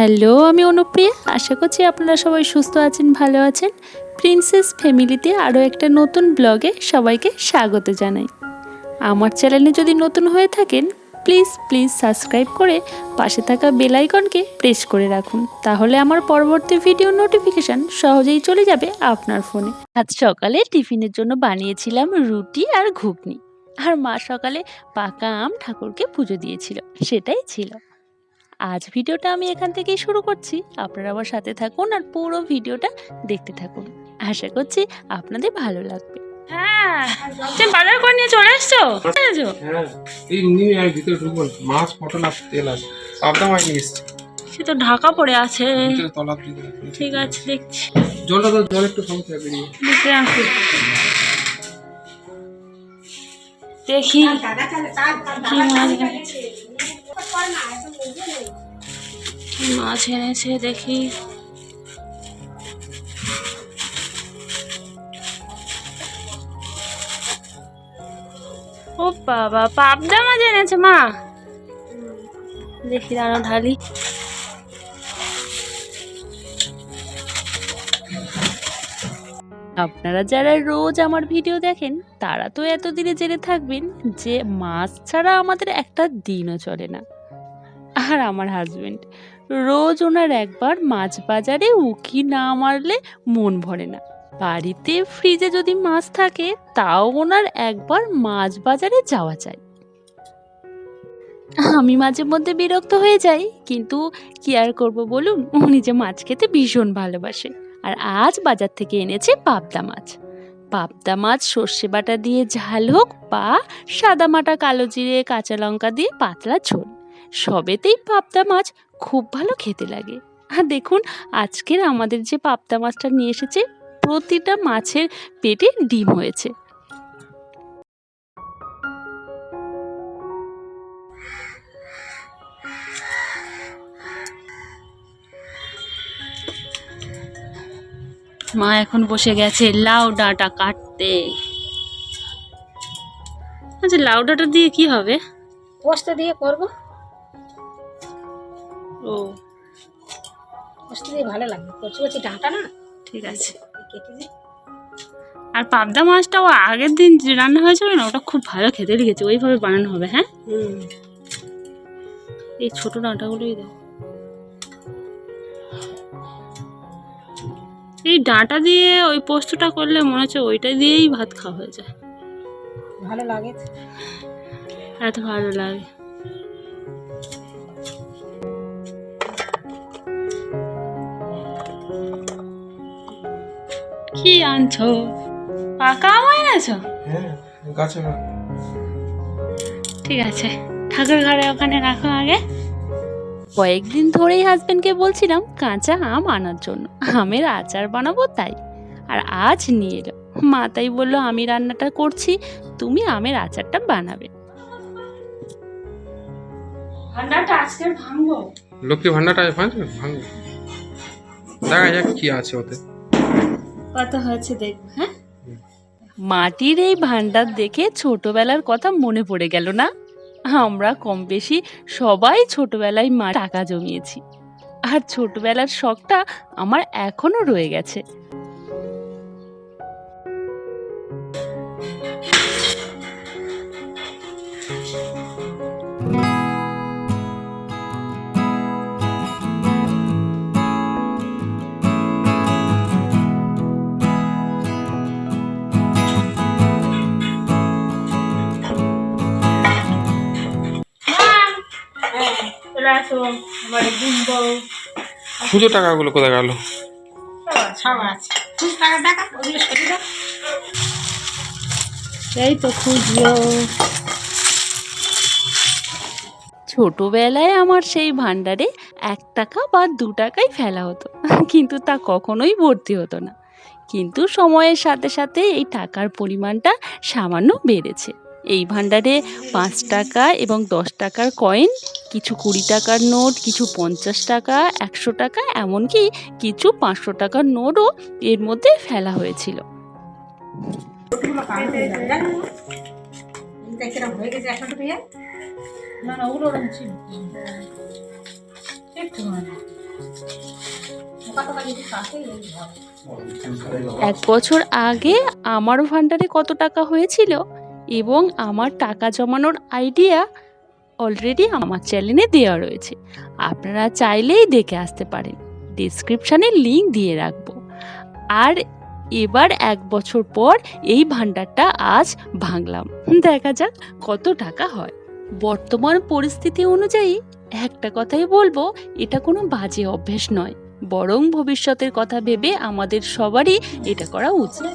Hello, আমি অনুপ্রিয়া। আশা করছি আপনারা সবাই সুস্থ আছেন, ভালো আছেন। প্রিন্সেস ফ্যামিলিতে আরও একটা নতুন ব্লগে সবাইকে স্বাগত জানাই। আমার চ্যানেলে যদি নতুন হয়ে থাকেন, প্লিজ প্লিজ সাবস্ক্রাইব করে পাশে থাকা বেল আইকনকে প্রেস করে রাখুন। তাহলে আমার পরবর্তী ভিডিও নোটিফিকেশান সহজেই চলে যাবে আপনার ফোনে। আজ সকালে টিফিনের জন্য বানিয়েছিলাম রুটি আর ঘুগনি। আর মা সকালে পাকা আম ঠাকুরকে পুজো দিয়েছিল, সেটাই ছিল। আজ ভিডিওটা আমি এখান থেকেই শুরু করছি। আপনারা আমার সাথে থাকুন আর পুরো ভিডিওটা দেখতে থাকুন। আশা করছি আপনাদের ভালো লাগবে। হ্যাঁ তুমি বাজার করে নিয়ে চলে এসছো? হ্যাঁ এই নিয়ে আয় ভিতরে ঢুকুন মাছ পটল আর তেল আছে। নিয়ে এসছি। সে তো ঢাকা পড়ে আছে। ঠিক আছে দেখছি। জলটা তো জল একটু সমস্যা বেরিয়ে দেখে আসি দেখি। কি মাছ মাছ এনেছে দেখি। ও বাবা পাবদা মাছ এনেছে মা? দেখি দাঁড়ো ঢালি। আপনারা যারা রোজ আমার ভিডিও দেখেন, তারা তো এতদিনে জেনে থাকবেন যে মাছ ছাড়া আমাদের একটা দিনও চলে না। আর আমার হাজব্যান্ড রোজ ওনার একবার মাছ বাজারে উকি না মারলে মন ভরে না। বাড়িতে ফ্রিজে যদি মাছ থাকে, তাও ওনার একবার মাছ বাজারে যাওয়া চাই। আমি মাঝে মধ্যে বিরক্ত হয়ে যাই, কিন্তু কি আর করব বলুন? উনি যে মাছ খেতে ভীষণ ভালোবাসে আর আজ বাজার থেকে এনেছে পাবদা মাছ। পাবদা মাছ সর্ষে বাটা দিয়ে ঝাল হোক বা সাদা মাটা কালো জিরে, কাঁচা লঙ্কা দিয়ে পাতলা ঝোল। সবেতেই পাবদা মাছ খুব ভালো খেতে লাগে। আর দেখুন, আজকের আমাদের যে পাবদা মাছটা নিয়ে এসেছে, প্রতিটা মাছের পেটে ডিম হয়েছে। মা এখন বসে গেছে লাউ ডাঁটা কাটতে। আচ্ছা লাউ ডাঁটা দিয়ে কি হবে? পোস্ত দিয়ে করব। ও। পোস্ত দিয়ে ভালো লাগবে। কচি কচি ডাঁটা না? ঠিক আছে। আর পাবদা মাছটাও আগের দিন যে রান্না হয়েছিল না ওটা খুব ভালো খেতে লেগেছে। ওইভাবে বানানো হবে হ্যাঁ? এই ছোট ডাঁটাগুলোই দাও। এই ডাঁটা দিয়ে ওই পোস্তটা করলে মনে হচ্ছে ওইটা দিয়েই ভাত খাওয়া হয়ে যায়। ভালো লাগে। এত ভালো লাগে। কি আনছো? পাকা আম এনেছো? হ্যাঁ ঠিক আছে ঠাকুর ঘরে ওখানে রাখো আগে। কয়েকদিন ধরেই হাজবেন্ডকে বলছিলাম কাঁচা আম আনার জন্য। আমের আচার বানাবো তাই। আর আজ নিয়ে এলো। মা তাই বলল আমি রান্নাটা করছি তুমি আমের আচারটা বানাবে। ভান্ডারটা আজকের ভাঙবো। লক্ষ্মী ভান্ডারটা ভাঙবে? ভাঙবে। দেখা যাক কি আছে ওতে। কত হয়েছে দেখব হ্যাঁ? মাটির এই ভান্ডার দেখে ছোটবেলার কথা মনে পড়ে গেল না? আমরা কম বেশি সবাই ছোটবেলায় মা টাকা জমিয়েছি। আর ছোটবেলার শখটা আমার এখনও রয়ে গেছে। চলে আসো আমার বুম্বো পুজো টাকাগুলো কোথায় গেল? সব আছে। টাকা টাকা ওগুলো সরিয়ে দাও এই তো খুঁজলো। ছোটবেলায় আমার সেই ভান্ডারে এক টাকা বা দু টাকাই ফেলা হতো কিন্তু তা কখনোই ভর্তি হতো না। কিন্তু সময়ের সাথে সাথে এই টাকার পরিমাণটা সামান্য বেড়েছে। এই ভান্ডারে পাঁচ টাকা এবং দশ টাকার কয়েন, কিছু কুড়ি টাকার নোট, কিছু পঞ্চাশ টাকা, একশো টাকা, এমনকি কিছু পাঁচশো টাকার নোটও এর মধ্যে ফেলা হয়েছিল। এক বছর আগে আমার ভান্ডারে কত টাকা হয়েছিল? এবং আমার টাকা জমানোর আইডিয়া অলরেডি আমার চ্যানেলে দেওয়া রয়েছে। আপনারা চাইলেই দেখে আসতে পারেন। ডিসক্রিপশানে লিঙ্ক দিয়ে রাখব। আর এবার এক বছর পর এই ভান্ডারটা আজ ভাঙলাম। দেখা যাক কত টাকা হয়। বর্তমান পরিস্থিতি অনুযায়ী একটা কথাই বলব, এটা কোনো বাজে অভ্যেস নয়। বরং ভবিষ্যতের কথা ভেবে আমাদের সবারই এটা করা উচিত।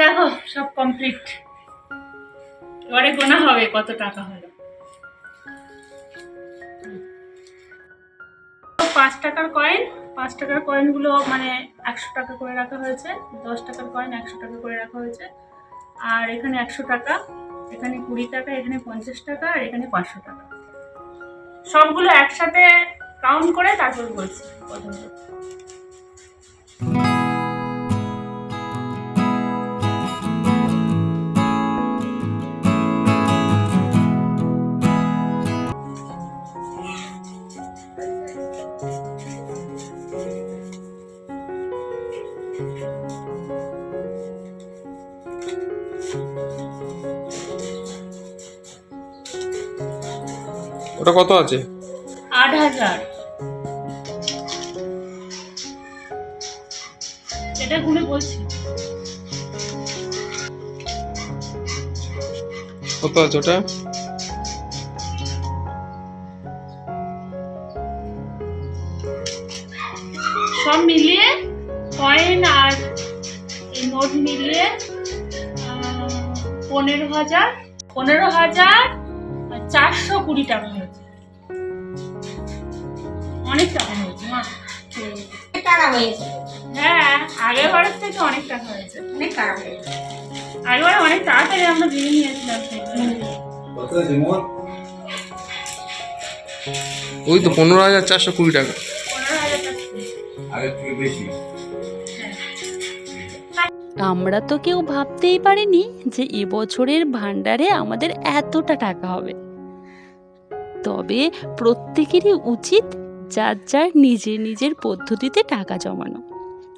দেখো সব কমপ্লিট এবারে গোনা হবে কত টাকা হলো। পাঁচ টাকার কয়েন পাঁচ টাকার কয়েনগুলো মানে একশো টাকা করে রাখা হয়েছে, দশ টাকার কয়েন একশো টাকা করে রাখা হয়েছে। আর এখানে একশো টাকা, এখানে কুড়ি টাকা, এখানে পঞ্চাশ টাকা, আর এখানে পাঁচশো টাকা। সবগুলো একসাথে কাউন্ট করে তারপর বলছি। ওটা কত আছে? আট হাজার। এটা গুনে বলছি। কত আছে ওটা? সব মিলিয়ে কয়েন আর এই নোট মিলিয়ে পনেরো হাজার। পনেরো হাজার চারশো কুড়ি টাকা হয়েছে। অনেক টাকা হয়েছে মা। টাকা হয়েছে। হ্যাঁ আগের বারের থেকে অনেক টাকা হয়েছে। অনেক টাকা হয়েছে। আগেরবার অনেক তাড়াতাড়ি আমরা দিয়ে নিয়েছিলাম সেগুলো। ওই তো পনেরো হাজার চারশো কুড়ি টাকা। পনেরো হাজার টাকা আমরা তো কেউ ভাবতেই পারিনি যে এবছরের ভান্ডারে আমাদের এতটা টাকা হবে। তবে প্রত্যেকেরই উচিত যার যার নিজের নিজের পদ্ধতিতে টাকা জমানো।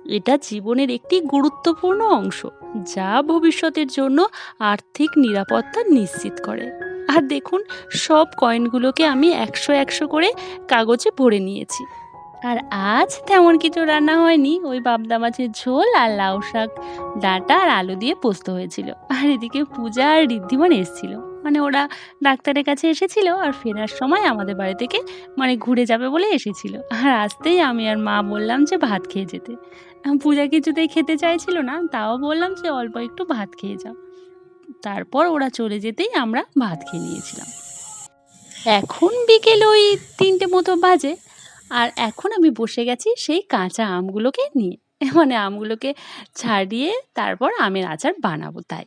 এটা জীবনের একটি গুরুত্বপূর্ণ অংশ, যা ভবিষ্যতের জন্য আর্থিক নিরাপত্তা নিশ্চিত করে। আর দেখুন, সব কয়েনগুলোকে আমি একশো একশো করে কাগজে ভরে নিয়েছি। আর আজ তেমন কিছু রান্না হয়নি। ওই বাবদা মাছের ঝোল আর লাউ শাক, ডাঁটা আর আলু দিয়ে পোস্ত হয়েছিল। আর এদিকে পূজা আর ঋদ্ধিমান এসেছিল। মানে ওরা ডাক্তারের কাছে এসেছিল আর ফেরার সময় আমাদের বাড়ি থেকে মানে ঘুরে যাবে বলে এসেছিল। আর আসতেই আমি আর মা বললাম যে ভাত খেয়ে যেতে। পূজা কিছুতেই খেতে চাইছিল না, তাও বললাম যে অল্প একটু ভাত খেয়ে যাও। তারপর ওরা চলে যেতেই আমরা ভাত খেয়ে নিয়েছিলাম। এখন বিকেল ওই তিনটে মতো বাজে। আর এখন আমি বসে গেছি সেই কাঁচা আমগুলোকে নিয়ে। মানে আমগুলোকে ছাড়িয়ে তারপর আমের আচার বানাবো তাই।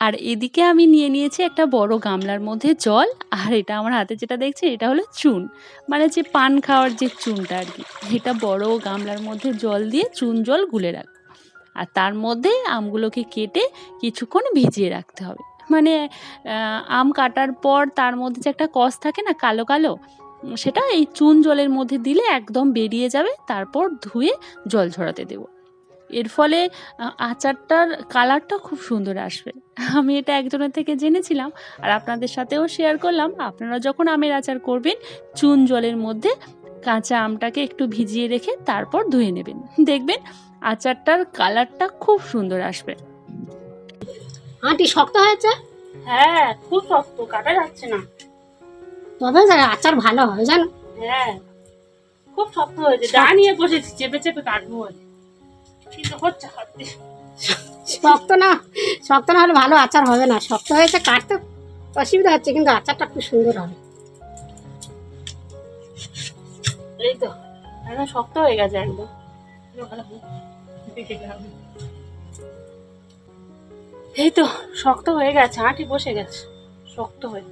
আর এদিকে আমি নিয়ে নিয়েছি একটা বড় গামলার মধ্যে জল, আর এটা আমার হাতে যেটা দেখছি এটা হলো চুন। মানে যে পান খাওয়ার যে চুনটা আর কি, এটা বড় গামলার মধ্যে জল দিয়ে চুন জল গুলে রাখব আর তার মধ্যে আমগুলোকে কেটে কিছুক্ষণ ভিজিয়ে রাখতে হবে। মানে আম কাটার পর তার মধ্যে যে একটা কষ থাকে না, কালো কালো সেটা এই চুন জলের মধ্যে দিলে একদম বেরিয়ে যাবে তারপর ধুয়ে জল ঝরাতে দেব। এর ফলে আচারটার কালারটা খুব সুন্দর আসবে। আমি এটা একজনের থেকে জেনেছিলাম আর আপনাদের সাথেও শেয়ার করলাম। আপনারা যখন আমের আচার করবেন চুন জলের মধ্যে কাঁচা আমটাকে একটু ভিজিয়ে রেখে তারপর ধুয়ে নেবেন। দেখবেন আচারটার কালারটা খুব সুন্দর আসবে। আন্টি শক্ত হয়েছে? হ্যাঁ খুব শক্ত কাটা যাচ্ছে না। তবে আচার ভালো হবে জানো? হ্যাঁ খুব শক্ত হয়েছে। যা নিয়ে বসেছি চেপে চেপে কাটবো কিন্তু হচ্ছে শক্ত না শক্ত না হলে ভালো আচার হবে না। শক্ত হয়েছে কাটতে অসুবিধা হচ্ছে কিন্তু আচারটা খুব সুন্দর হবে। এই তো একদম শক্ত হয়ে গেছে একদম। এই তো শক্ত হয়ে গেছে আঁটি বসে গেছে। শক্ত হয়ে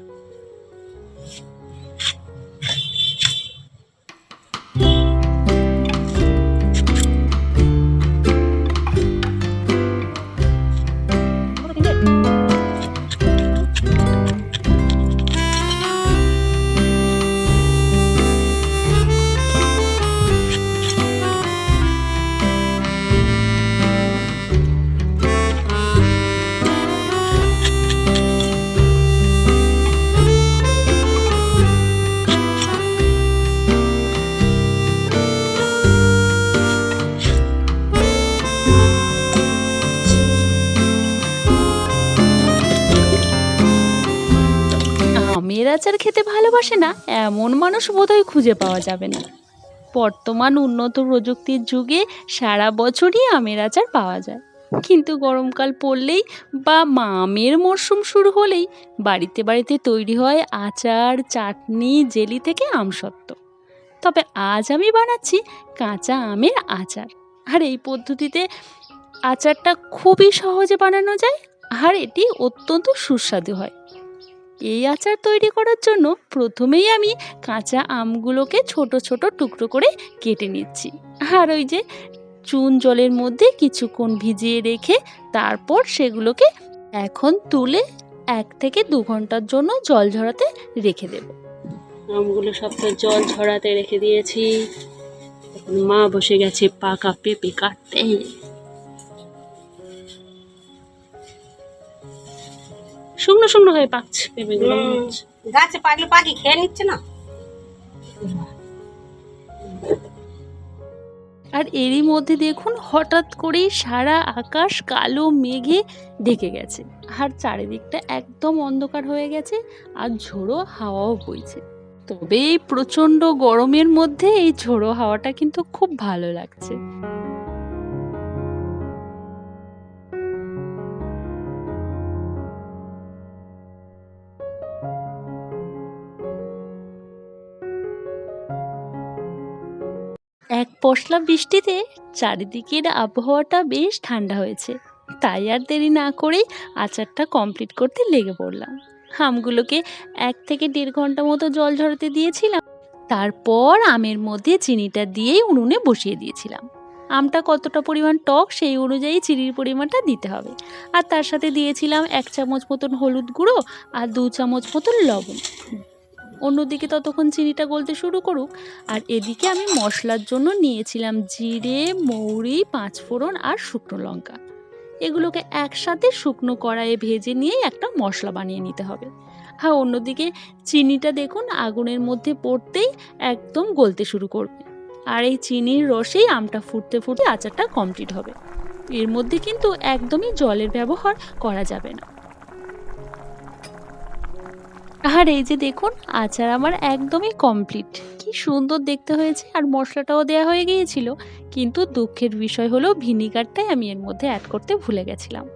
আচার খেতে ভালোবাসে না, এমন মানুষ বোধহয় খুঁজে পাওয়া যাবে না। বর্তমান উন্নত প্রযুক্তির যুগে সারা বছরই আমের আচার পাওয়া যায়। কিন্তু গরমকাল পড়লেই বা মা আমের মরশুম শুরু হলেই বাড়িতে বাড়িতে তৈরি হয় আচার, চাটনি, জেলি থেকে আমসত্ত্ব তবে আজ আমি বানাচ্ছি কাঁচা আমের আচার। আর এই পদ্ধতিতে আচারটা খুবই সহজে বানানো যায়, আর এটি অত্যন্ত সুস্বাদু হয়। এই আচার তৈরি করার জন্য প্রথমেই আমি কাঁচা আমগুলোকে ছোট ছোট টুকরো করে কেটে নিচ্ছি। আর ওই যে চুন জলের মধ্যে কিছুক্ষণ ভিজিয়ে রেখে তারপর সেগুলোকে এখন তুলে এক থেকে দু ঘণ্টার জন্য জল ঝরাতে রেখে দেব। আমগুলো সব তো জল ঝরাতে রেখে দিয়েছি। মা বসে গেছে পাকা পেঁপে কাটতে। শুকনো শুকনো হয়ে পাকছে পেঁপেগুলো গাছে পাকলে পাখি খেয়ে নিচ্ছে না? আর এরই মধ্যে দেখুন হঠাৎ করেই সারা আকাশ কালো মেঘে ঢেকে গেছে। আর চারিদিকটা একদম অন্ধকার হয়ে গেছে আর ঝোড়ো হাওয়াও বইছে। তবে এই প্রচণ্ড গরমের মধ্যে এই ঝোড়ো হাওয়াটা কিন্তু খুব ভালো লাগছে। পশলা বৃষ্টিতে চারিদিকের আবহাওয়াটা বেশ ঠান্ডা হয়েছে। তাই আর দেরি না করেই আচারটা কমপ্লিট করতে লেগে পড়লাম। আমগুলোকে এক থেকে দেড় ঘণ্টা মতো জল ঝরাতে দিয়েছিলাম। তারপর আমের মধ্যে চিনিটা দিয়েই উনুনে বসিয়ে দিয়েছিলাম। আমটা কতটা পরিমাণ টক সেই অনুযায়ী চিনির পরিমাণটা দিতে হবে। আর তার সাথে দিয়েছিলাম এক চামচ মতন হলুদ গুঁড়ো আর দু চামচ মতন লবণ। অন্যদিকে ততক্ষণ চিনিটা গলতে শুরু করুক। আর এদিকে আমি মশলার জন্য নিয়েছিলাম জিরে, মৌরি, পাঁচফোড়ন আর শুকনো লঙ্কা। এগুলোকে একসাথে শুকনো কড়াইয়ে ভেজে নিয়ে একটা মশলা বানিয়ে নিতে হবে। হ্যাঁ অন্যদিকে চিনিটা দেখুন আগুনের মধ্যে পড়তেই একদম গলতে শুরু করবে। আর এই চিনির রসেই আমটা ফুটতে ফুটতে আচারটা কমপ্লিট হবে। এর মধ্যে কিন্তু একদমই জলের ব্যবহার করা যাবে না। আর এই যে দেখুন, আচার আমার একদমই কমপ্লিট কি সুন্দর দেখতে হয়েছে আর মশলাটাও দেওয়া হয়ে গিয়েছিল। কিন্তু দুঃখের বিষয় হলো ভিনিগারটাই আমি এর মধ্যে অ্যাড করতে ভুলে গেছিলাম।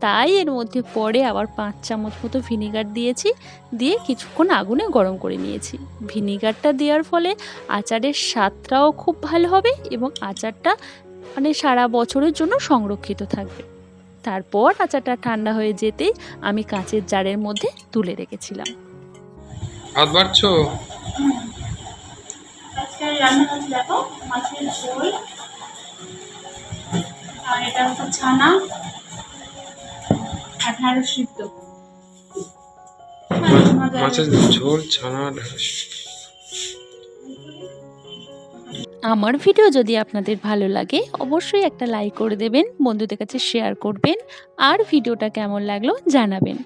তাই এর মধ্যে পরে আবার পাঁচ চামচ মতো ভিনিগার দিয়েছি, দিয়ে কিছুক্ষণ আগুনে গরম করে নিয়েছি। ভিনিগারটা দেওয়ার ফলে আচারের স্বাদটাও খুব ভালো হবে এবং আচারটা মানে সারা বছরের জন্য সংরক্ষিত থাকবে। তারপর আচারটা ঠান্ডা হয়ে যেতেই আমি কাঁচের জারের মধ্যে তুলে রেখেছিলাম। হাত বাড়ছো? রান্না হচ্ছে দেখো মাছের ঝোল আর এটা হচ্ছে ছানা আর ঢ্যাঁড়স সিদ্ধ। মাছের ঝোল ছানা আমার ভিডিও যদি আপনাদের ভালো লাগে, অবশ্যই একটা লাইক করে দেবেন, বন্ধুদের কাছে শেয়ার করবেন, আর ভিডিওটা কেমন লাগল জানাবেন।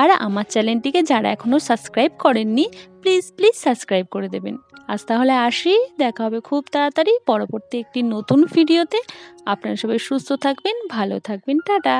আর আমার চ্যানেলটিকে যারা এখনও সাবস্ক্রাইব করেননি প্লিজ প্লিজ সাবস্ক্রাইব করে দেবেন। আজ তাহলে আসি, দেখা হবে খুব তাড়াতাড়ি পরবর্তী একটি নতুন ভিডিওতে। আপনারা সবাই সুস্থ থাকবেন, ভালো থাকবেন, টাটা।